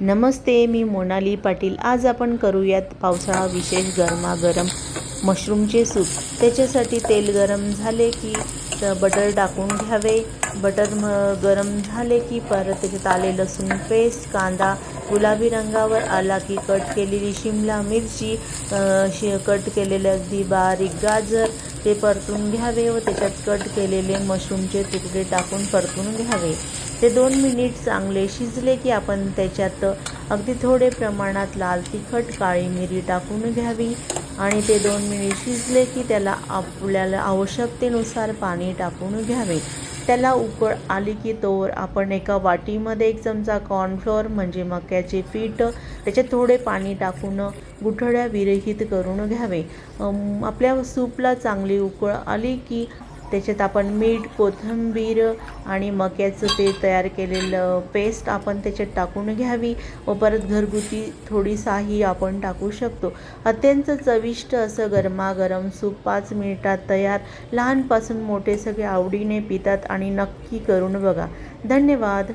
नमस्ते मी मोनाली पाटील. आज आपण करूयात पावसाळा विशेष गरमागरम मशरूमचे सूप. त्याच्यासाठी तेल गरम झाले की बटर टाकून घ्यावे. बटर म गरम झाले की परत त्याच्यात आले लसूण पेस्ट कांदा गुलाबी रंगावर आला की कट केलेली शिमला मिरची शि कट केलेले अगदी बारीक गाजर ते परतून घ्यावे व त्याच्यात कट केलेले मशरूमचे तुकडे टाकून परतून घ्यावे. ते दोन मिनिट चांगले शिजले की आपण त्याच्यात अगदी थोडे प्रमाणात लाल तिखट काळी मिरी टाकून घ्यावी. आणि ते दोन मिनिट शिजले की त्याला आपल्याला आवश्यकतेनुसार पाणी टाकून घ्यावे. त्याला उकळ आली की तोवर आपण एका वाटीमध्ये एक चमचा कॉर्नफ्लोअर म्हणजे मक्याचे पीठ त्याच्यात थोडे पाणी टाकून गुठळ्या विरहित करून घ्यावे. आपल्या सूपला चांगली उकळ आली की त्याच्यात आपण मीठ कोथिंबीर आणि मक्याचं ते तयार केलेलं पेस्ट आपण त्याच्यात टाकून घ्यावी व परत घरगुती थोडी साही आपण टाकू शकतो. अत्यंत चविष्ट असं गरमागरम सूप पाच मिनिटात तयार लहानपासून मोठे सगळे आवडीने पितात आणि नक्की करून बघा. धन्यवाद.